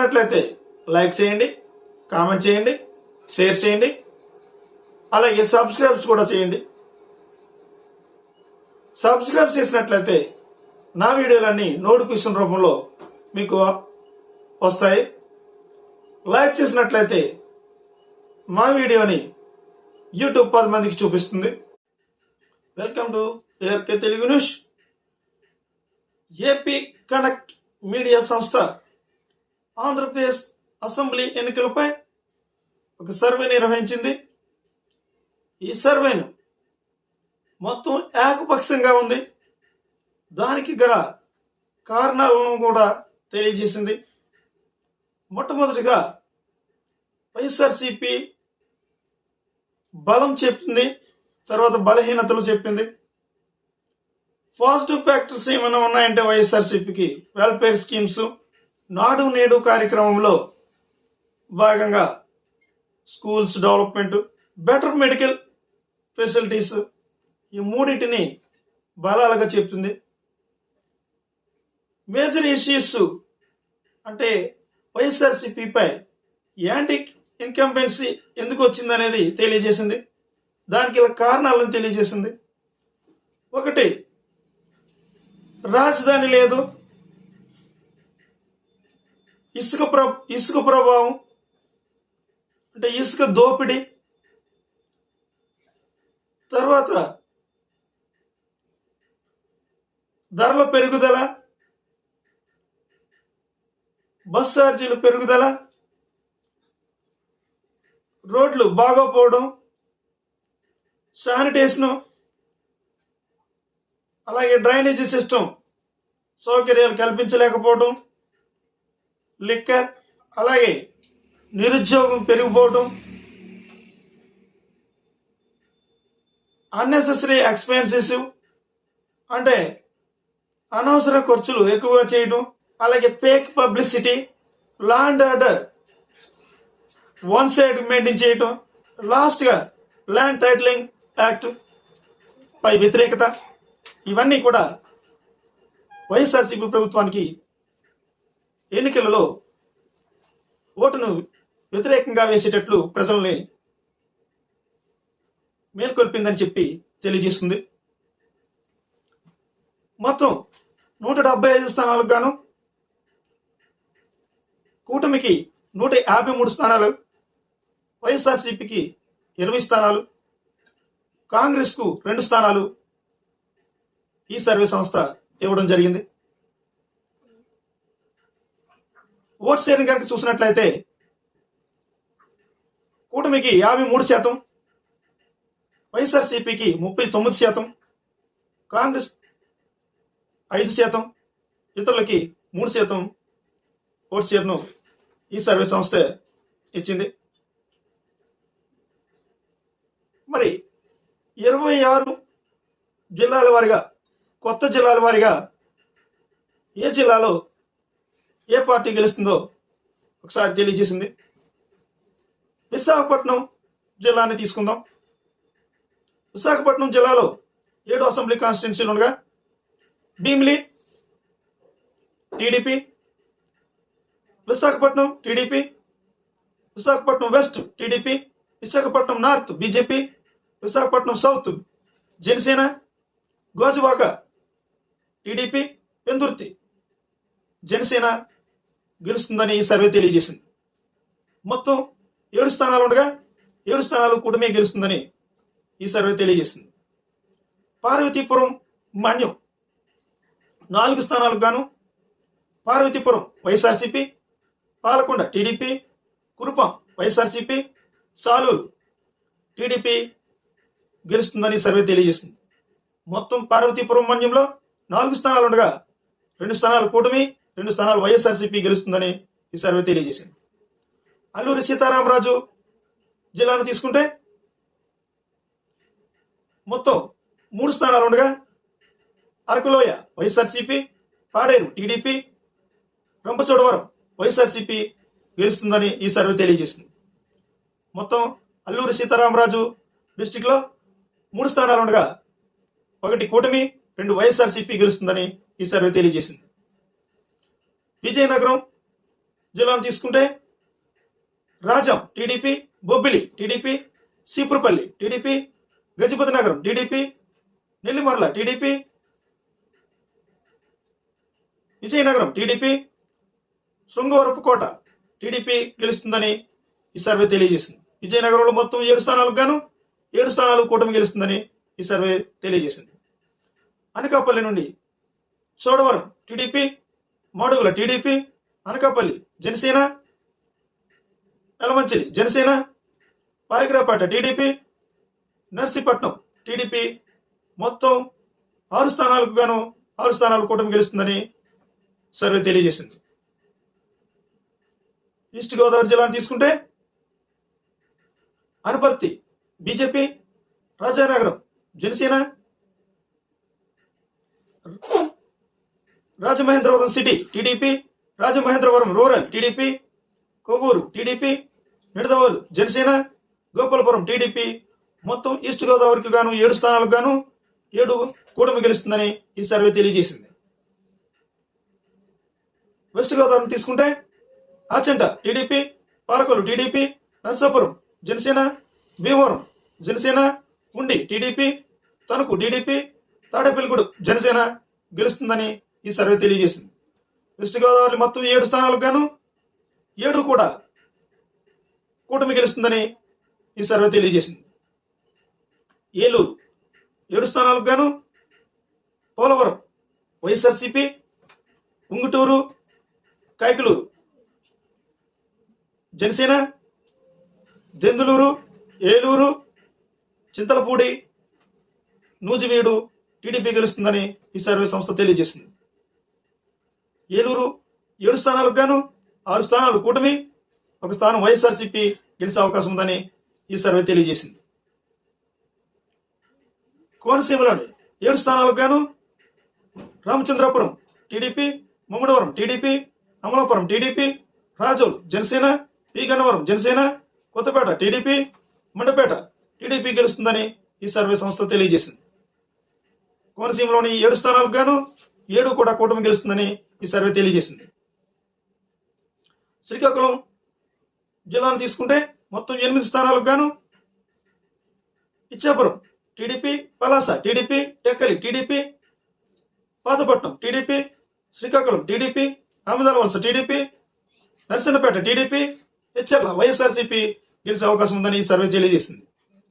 నచ్చినట్లయితే లైక్ చేయండి కామెంట్ చేయండి షేర్ చేయండి అలాగే సబ్స్క్రైబ్స్ కూడా చేయండి. సబ్స్క్రైబ్ చేసినట్లయితే నా వీడియోలన్నీ నోటిఫికేషన్ రూపంలో మీకు వస్తాయి. లైక్ చేసినట్లయితే మా వీడియోని యూట్యూబ్ పది మందికి చూపిస్తుంది. Welcome to ARK Telugu news. AP connect media సంస్థ ఆంధ్రప్రదేశ్ అసెంబ్లీ ఎన్నికలపై ఒక సర్వే నిర్వహించింది. ఈ సర్వేను మొత్తం ఏకపక్షంగా ఉంది. దానికి గల కారణాలను కూడా తెలియజేసింది. మొట్టమొదటిగా వైఎస్ఆర్సిపి బలం చెప్పింది తర్వాత బలహీనతలు చెప్పింది. పాజిటివ్ ఫ్యాక్టర్స్ ఏమైనా ఉన్నాయంటే వైఎస్ఆర్సీపీకి వెల్ఫేర్ స్కీమ్స్ నాడు నేడు కార్యక్రమంలో భాగంగా schools development better medical facilities ఈ మూడింటిని బలాలుగా చెప్తుంది. మేజర్ ఇష్యూస్ అంటే వైఎస్ఆర్సీపీపై యాంటీ ఇన్కంపెన్సీ ఎందుకు వచ్చిందనేది తెలియజేసింది. దానికి ఇలా కారణాలను తెలియజేసింది. ఒకటి రాజధాని లేదు. ఇసుక ప్ర ఇసుక ప్రభావం. అంటే ఇసుక దోపిడీ. తర్వాత ధరల పెరుగుదల. బస్ ఛార్జీలు పెరుగుదల. రోడ్లు బాగోపోవడం. శానిటేషన్. అలాగే డ్రైనేజీ సిస్టమ్ సౌకర్యాలు కల్పించలేకపోవడం. లిక్కర్ అలాగే నిరుద్యోగం పెరిగిపోవడం అన్నెసెసరీ ఎక్స్పెన్సెస్ అంటే అనవసర ఖర్చులు ఎక్కువగా చేయడం అలాగే fake publicity land and order one side maintain చేయటం లాస్ట్గా ల్యాండ్ టైటిలింగ్ యాక్ట్ పై వ్యతిరేకత ఇవన్నీ కూడా వైఎస్ఆర్సీపీ ప్రభుత్వానికి ఎన్నికలలో ఓటును వ్యతిరేకంగా వేసేటట్లు ప్రజల్ని మేల్కొల్పిందని చెప్పి తెలియజేస్తుంది. మొత్తం నూట డెబ్బై ఐదు స్థానాలకు గాను కూటమికి నూట యాభై మూడు స్థానాలు వైఎస్ఆర్సీపీకి ఇరవై స్థానాలు కాంగ్రెస్కు రెండు స్థానాలు ఈ సర్వే సంస్థ ఇవ్వడం జరిగింది. ఓట్ షేరింగ్ కనుక చూసినట్లయితే కూటమికి యాభై మూడు శాతం వైఎస్ఆర్సీపీకి ముప్పై తొమ్మిది శాతం కాంగ్రెస్ ఐదు శాతం ఇతరులకి మూడు శాతం ఓట్ షేర్ను ఈ సర్వే సంస్థ ఇచ్చింది. మరి ఇరవై ఆరు జిల్లాల వారిగా కొత్త జిల్లాల వారిగా ఏ జిల్లాలో ఏ పార్టీ గెలుస్తుందో ఒకసారి తెలియజేసింది. విశాఖపట్నం జిల్లాని తీసుకుందాం. విశాఖపట్నం జిల్లాలో ఏడు అసెంబ్లీ కాన్స్టిట్యున్సీలు ఉండగా Bheemili TDP Visakhapatnam TDP Visakhapatnam west TDP Visakhapatnam north BJP Visakhapatnam south Janasena Gajuwaka TDP Pendurthi Janasena గెలుస్తుందని ఈ సర్వే తెలియజేసింది. మొత్తం ఏడు స్థానాలు ఉండగా ఏడు స్థానాలు కూటమే గెలుస్తుందని ఈ సర్వే తెలియజేసింది. పార్వతీపురం మాన్యం నాలుగు స్థానాలకు గాను Parvathipuram YSRCP Palakonda TDP Kurupam YSRCP Salur TDP గెలుస్తుందని సర్వే తెలియజేసింది. మొత్తం పార్వతీపురం మన్యంలో నాలుగు స్థానాలు ఉండగా రెండు స్థానాలు కూటమి రెండు స్థానాలు వైఎస్ఆర్సీపీ గెలుస్తుందని ఈ సర్వే తెలియజేసింది అల్లూరి సీతారామరాజు జిల్లాను తీసుకుంటే మొత్తం మూడు స్థానాలు ఉండగా Arakuloya YSRCP Paderu TDP Rampachodavaram YSRCP గెలుస్తుందని ఈ సర్వే తెలియజేసింది. మొత్తం అల్లూరి సీతారామరాజు డిస్టిక్లో మూడు స్థానాలు ఉండగా ఒకటి కూటమి రెండు వైఎస్ఆర్సీపీ గెలుస్తుందని ఈ సర్వే తెలియజేసింది. విజయనగరం జిల్లాను తీసుకుంటే Rajam TDP Bobbili TDP Cheepurupalli TDP Gajapathi Nagaram TDP Nellimarla TDP Vizianagaram TDP Srungavarapu Kota TDP గెలుస్తుందని ఈ సర్వే తెలియజేసింది. విజయనగరంలో మొత్తం ఏడు స్థానాలకు గాను ఏడు స్థానాలు కూటమి గెలుస్తుందని ఈ సర్వే తెలియజేసింది. అనకాపల్లి నుండి Chodavaram TDP Madugula TDP Anakapalli Janasena Elamanchili Janasena Payakaraopeta TDP Narsipatnam TDP మొత్తం ఆరు స్థానాలకు గాను ఆరు స్థానాలు కూటమి గెలుస్తుందని సర్వే తెలియజేసింది. ఈస్ట్ గోదావరి జిల్లాను తీసుకుంటే Anaparthi BJP Rajanagaram Janasena Rajamahendravaram city TDP Rajamahendravaram rural TDP Kovvur TDP Nidadavolu Janasena Gopalapuram TDP. మొత్తం ఈస్ట్ గోదావరికి గాను ఏడు స్థానాలకు గాను ఏడు కూటమి గెలుస్తుందని ఈ సర్వే తెలియజేసింది. వెస్ట్ గోదావరి తీసుకుంటే Achanta TDP Palakollu TDP Narsapuram Janasena Bhimavaram Janasena Undi TDP Tanuku TDP Tadepalligudem Janasena గెలుస్తుందని ఈ సర్వే తెలియజేసింది. వెస్ట్ గోదావరి మొత్తం ఏడు స్థానాలకు గాను ఏడు కూడా కూటమి గెలుస్తుందని ఈ సర్వే తెలియజేసింది. ఏలూరు ఏడు స్థానాలకు గాను పోలవరం వైఎస్ఆర్సీపీ ఉంగుటూరు కైకలూరు జనసేన దెందులూరు ఏలూరు చింతలపూడి నూజివీడు టీడీపీ గెలుస్తుందని ఈ సర్వే సంస్థ తెలియజేసింది. ఏలూరు ఏడు స్థానాలకు గాను ఆరు స్థానాలు కూటమి ఒక స్థానం వైఎస్ఆర్సీపీ గెలిచే అవకాశం ఉందని ఈ సర్వే తెలియజేసింది. కోనసీమలోని ఏడు స్థానాలకు గాను Ramachandrapuram TDP Mummidivaram TDP Amalapuram TDP Razole Janasena P Gannavaram Janasena Kothapeta TDP Mandapeta TDP గెలుస్తుందని ఈ సర్వే సంస్థ తెలియజేసింది. కోనసీమలోని ఏడు స్థానాలకు గాను ఏడు కూడా కూటమి గెలుస్తుందని ఈ సర్వే తెలియజేసింది. శ్రీకాకుళం జిల్లాను తీసుకుంటే మొత్తం ఎనిమిది స్థానాలకు గాను Ichchapuram TDP Palasa TDP Tekkali TDP Pathapatnam TDP Srikakulam TDP Amadalavalasa TDP Narasimhapeta TDP HL YSRCP గెలిచే అవకాశం ఉందని ఈ సర్వే తెలియజేసింది.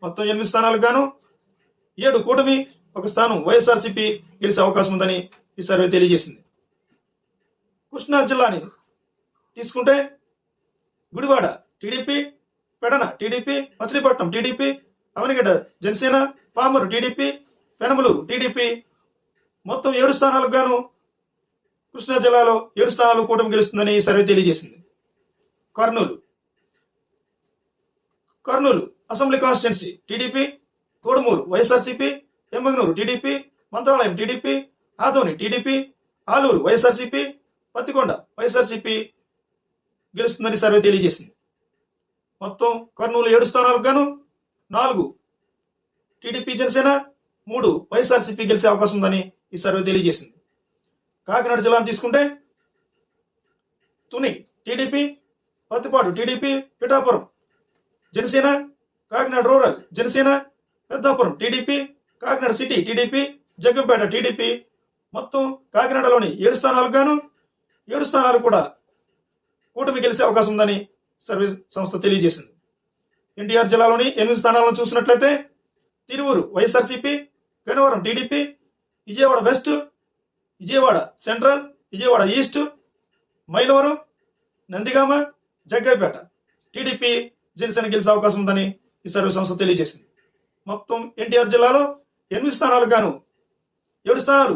మొత్తం ఎనిమిది స్థానాలకు గాను ఏడు కూటమి ఒక స్థానం వైఎస్ఆర్సీపీ గెలిచే అవకాశం ఉందని ఈ సర్వే తెలియజేసింది. కృష్ణా జిల్లాని తీసుకుంటే Gudivada TDP Pedana TDP Machilipatnam TDP Avanigadda Janasena Pamarru TDP Penamaluru TDP మొత్తం ఏడు స్థానాలకు గాను కృష్ణా జిల్లాలో ఏడు స్థానాలు కూటమి గెలుస్తుందని ఈ సర్వే తెలియజేసింది. Kurnool. Kurnool assembly constituency TDP Kodumur YSRCP Yemmiganur TDP Mantralayam TDP Adoni TDP Alur YSRCP Pattikonda YSRCP గెలుస్తుందని సర్వే తెలియజేసింది. మొత్తం కర్నూలు ఏడు స్థానాలకు గాను నాలుగు టీడీపీ జనసేన మూడు వైఎస్ఆర్సీపీ గెలిచే అవకాశం ఉందని ఈ సర్వే తెలియజేసింది. కాకినాడ జిల్లాను తీసుకుంటే Tuni TDP Pattipadu TDP Pithapuram Janasena Kakinada rural Janasena Peddapuram TDP Kakinada city TDP Jaggampeta TDP మొత్తం కాకినాడలోని ఏడు స్థానాలకు గాను ఏడు స్థానాలు కూడా కూటమి గెలిచే అవకాశం ఉందని సర్వీస్ సంస్థ తెలియజేసింది. ఎన్టీఆర్ జిల్లాలోని ఎనిమిది స్థానాలను చూసినట్లయితే Tiruvuru YSRCP Gannavaram TDP Vijayawada west Vijayawada central Vijayawada east Mylavaram Nandigama Jaggaiahpeta TDP Janasena గెలిచే అవకాశం ఉందని ఈ సర్వే సంస్థ తెలియజేసింది. మొత్తం ఎన్టీఆర్ జిల్లాలో ఎనిమిది స్థానాలకు గాను ఏడు స్థానాలు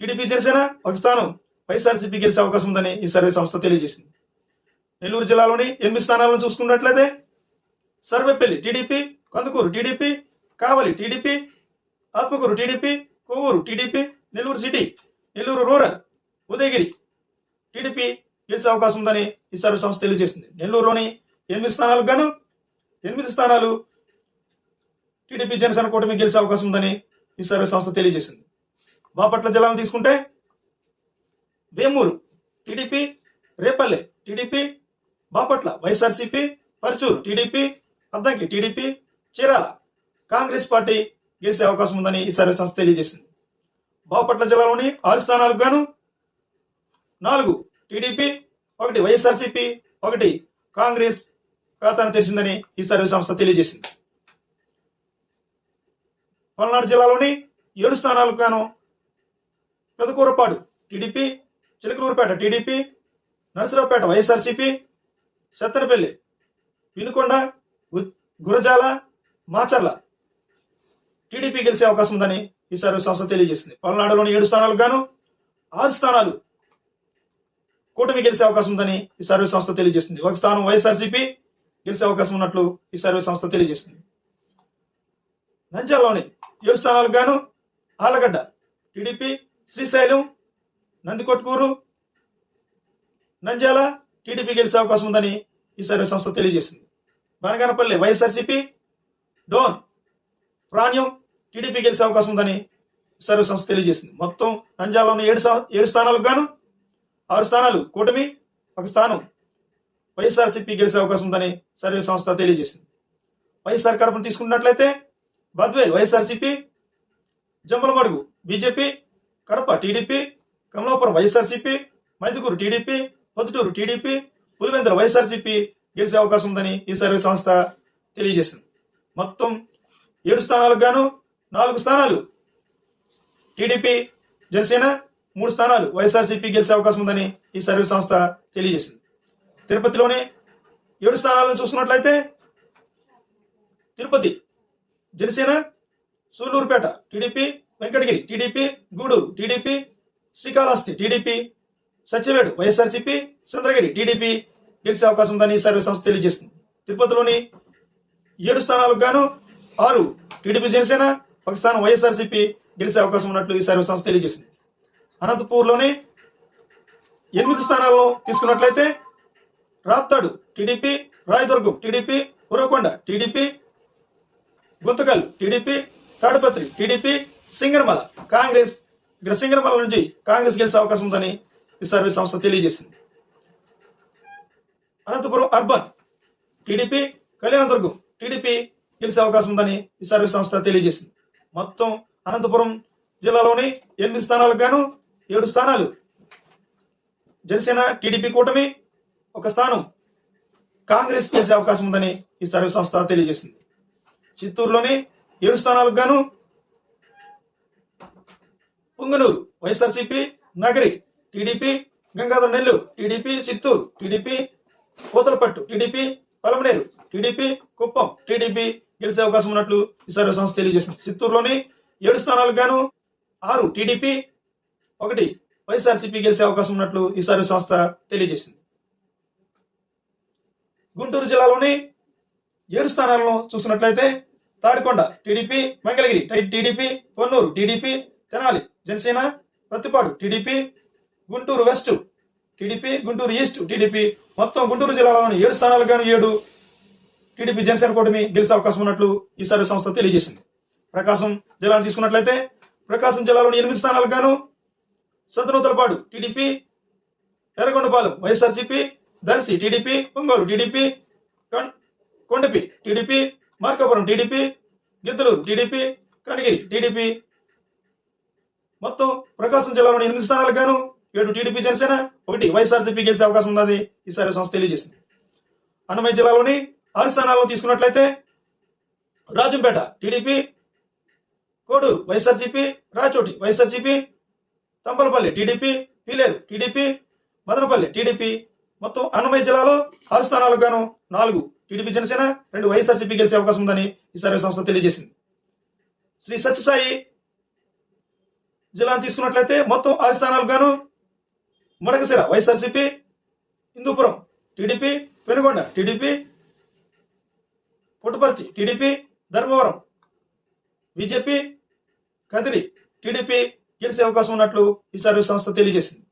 టీడీపీ జనసేన ఒక స్థానం. వైఎస్ఆర్సీపీ గెలిచే అవకాశం ఉందని ఈ సర్వే సంస్థ తెలియజేసింది. నెల్లూరు జిల్లాలోని ఎనిమిది స్థానాలను చూసుకున్నట్లయితే Sarvepalli TDP Kandukur TDP Kavali TDP Atmakur TDP Kovur TDP Nellore city Nellore rural Udayagiri TDP గెలిచే అవకాశం ఉందని ఈ సర్వే సంస్థ తెలియజేసింది. నెల్లూరులోని ఎనిమిది స్థానాలకు గాను ఎనిమిది స్థానాలు టీడీపీ జనసేన కూటమి గెలిచే అవకాశం ఉందని ఈ సర్వే సంస్థ తెలియజేసింది. బాపట్ల జిల్లాను తీసుకుంటే? Vemuru TDP Repalle TDP Bapatla YSRCP Parchur TDP Addanki TDP Chirala. Congress party గెలిచే అవకాశం ఉందని ఈ సర్వే సంస్థ తెలియజేసింది. బాపట్ల జిల్లాలోని ఆరు స్థానాలకు గాను నాలుగు టీడీపీ ఒకటి వైఎస్ఆర్సీపీ ఒకటి కాంగ్రెస్ ఖాతాను తెరిచిందని ఈ సర్వే సంస్థ తెలియజేసింది. పల్నాడు జిల్లాలోని ఏడు స్థానాలకు గాను Pedakurapadu TDP Chilakaluripet TDP Narasaraopet YSRCP Sattenapalle Vinukonda Gurazala Macherla. TDP గెలిచే అవకాశం ఉందని ఈ సర్వే సంస్థ తెలియజేసింది. పల్నాడులోని ఏడు స్థానాలకు గాను ఆరు స్థానాలు కూటమి గెలిచే అవకాశం ఉందని ఈ సర్వే సంస్థ తెలియజేసింది. ఒక స్థానం వైఎస్ఆర్సీపీ గెలిచే అవకాశం ఉన్నట్లు ఈ సర్వే సంస్థ తెలియజేసింది. నంద్యాలలోని ఏడు స్థానాలకు గాను ఆలగడ్డ టీడీపీ శ్రీశైలం నందికొట్కూరు నంద్యాల టీడీపీ గెలిచే అవకాశం ఉందని ఈ సర్వే సంస్థ తెలియజేసింది. బనగానపల్లి వైఎస్ఆర్సీపీ డోన్ ప్రాణ్యం టీడీపీ గెలిచే అవకాశం ఉందని ఈ సర్వే సంస్థ తెలియజేసింది. మొత్తం నంద్యాలలోని ఏడు ఏడు స్థానాలకు గాను ఆరు స్థానాలు కూటమి ఒక స్థానం వైఎస్ఆర్సీపీ గెలిచే అవకాశం ఉందని సర్వే సంస్థ తెలియజేసింది. వైఎస్ఆర్ కడపను తీసుకున్నట్లయితే Badvel YSRCP Jammalamadugu BJP Kadapa TDP Kamalapuram YSRCP Mydukur TDP Proddatur TDP Pulivendula YSRCP గెలిచే అవకాశం ఉందని ఈ సర్వే సంస్థ తెలియజేసింది. మొత్తం ఏడు స్థానాలకు గాను నాలుగు స్థానాలు టీడీపీ జనసేన మూడు స్థానాలు వైఎస్ఆర్సీపీ గెలిచే అవకాశం ఉందని ఈ సర్వే సంస్థ తెలియజేసింది. తిరుపతిలోని ఏడు స్థానాలను చూసుకున్నట్లయితే Tirupati Janasena Sullurpeta TDP Venkatagiri TDP Gudur TDP Srikalahasti TDP Satyavedu YSRCP Chandragiri TDP గెలిచే అవకాశం ఉందని ఈ సర్వే సంస్థ తెలియజేసింది. తిరుపతిలోని ఏడు స్థానాలకు గాను ఆరు టీడీపీ జనసేన ఒక స్థానం వైఎస్ఆర్సీపీ గెలిచే అవకాశం ఉన్నట్లు ఈ సర్వే సంస్థ తెలియజేసింది. అనంతపూర్లోని ఎనిమిది స్థానాలను తీసుకున్నట్లయితే Raptadu TDP Rayadurg TDP Uravakonda TDP Guntakal TDP Tadipatri TDP Singanamala. Congress ఇక్కడ సింగరమల నుంచి కాంగ్రెస్ గెలిచే అవకాశం ఉందని ఈ సర్వే సంస్థ తెలియజేసింది. Anantapur urban TDP Kalyandurg TDP గెలిచే అవకాశం ఉందని ఈ సర్వే సంస్థ తెలియజేసింది. మొత్తం అనంతపురం జిల్లాలోని ఎనిమిది స్థానాలకు గాను ఏడు స్థానాలు. జనసేన టీడీపీ కూటమి ఒక స్థానం. కాంగ్రెస్ గెలిచే అవకాశం ఉందని ఈ సర్వే సంస్థ తెలియజేసింది. చిత్తూరులోని ఏడు స్థానాలకు గాను Punganur YSRCP Nagari TDP Gangadhara Nellore TDP Chittoor TDP Puthalapattu TDP Palamaner TDP Kuppam TDP గెలిచే అవకాశం ఉన్నట్లు ఈ సర్వే సంస్థ తెలియజేసింది. చిత్తూరులోని ఏడు స్థానాలకు గాను ఆరు టీడీపీ ఒకటి వైఎస్ఆర్సీపీ గెలిచే అవకాశం ఉన్నట్లు ఈ సర్వే సంస్థ తెలియజేసింది. గుంటూరు జిల్లాలోని ఏడు స్థానాలను చూసినట్లయితే Tadikonda TDP Mangalagiri tight TDP Ponnur TDP Tenali Janasena Prathipadu TDP Guntur west TDP Guntur east TDP మొత్తం గుంటూరు జిల్లాలోని ఏడు స్థానాలకు గాను ఏడు టీడీపీ జనసేన కూటమి గెలిచే అవకాశం ఉన్నట్లు ఈ సర్వే సంస్థ తెలియజేసింది. ప్రకాశం జిల్లాను తీసుకున్నట్లయితే ప్రకాశం జిల్లాలోని ఎనిమిది స్థానాలకు గాను Santhanuthalapadu TDP Yerragondapalem YSRCP Darsi TDP Ongole TDP Kondapi TDP Markapur TDP Giddalur TDP Kanigiri TDP మొత్తం ప్రకాశం జిల్లాలోని ఎనిమిది స్థానాలు గాను ఏడు టీడీపీ జనసేన ఒకటి వైఎస్ఆర్సీపీ గెలిచే అవకాశం ఉన్నది. ఈసారి సంస్థ తెలియజేసింది. అన్నమయ్య జిల్లాలోని ఆరు స్థానాలను తీసుకున్నట్లయితే Rajampet TDP Koduru YSRCP Rayachoti YSRCP Thamballapalle TDP Pileru TDP Madanapalle TDP మొత్తం అన్నమయ్య జిల్లాలో ఆరు స్థానాలకు గాను నాలుగు టీడీపీ జనసేన రెండు వైఎస్ఆర్సీపీ గెలిచే అవకాశం ఉందని ఈ సర్వే సంస్థ తెలియజేసింది. శ్రీ సత్యసాయి జిల్లాను తీసుకున్నట్లయితే మొత్తం ఆరు స్థానాలకు గాను Madakasira YSRCP Hindupur TDP Penukonda TDP Puttaparthi TDP Dharmavaram BJP Kadiri TDP గెలిచే అవకాశం ఉన్నట్లు ఈ సర్వే సంస్థ తెలియజేసింది.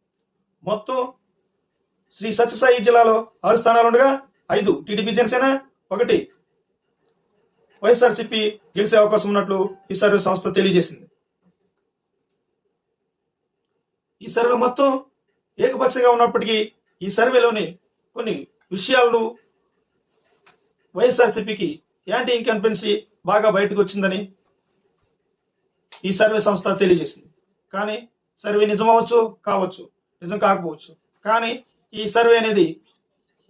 మొత్తం శ్రీ సత్యసాయి జిల్లాలో ఆరు స్థానాలు ఉండగా ఐదు టీడీపీ జనసేన ఒకటి వైఎస్ఆర్సీపీ గెలిచే అవకాశం ఉన్నట్లు ఈ సర్వే సంస్థ తెలియజేసింది. ఈ సర్వే మొత్తం ఏకపక్షంగా ఉన్నప్పటికీ ఈ సర్వేలోని కొన్ని విషయాలను వైఎస్ఆర్సీపీకి యాంటీ ఇన్కంపెన్సీ బాగా బయటకు వచ్చిందని ఈ సర్వే సంస్థ తెలియజేసింది. కానీ సర్వే నిజమవచ్చు కావచ్చు నిజం కాకపోవచ్చు. కానీ ఈ సర్వే అనేది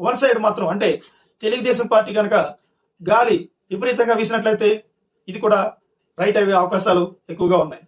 వన్ సైడ్ మాత్రం అంటే తెలుగుదేశం పార్టీ కనుక గాలి విపరీతంగా వీసినట్లయితే ఇది కూడా రైట్ అయ్యే అవకాశాలు ఎక్కువగా ఉన్నాయి.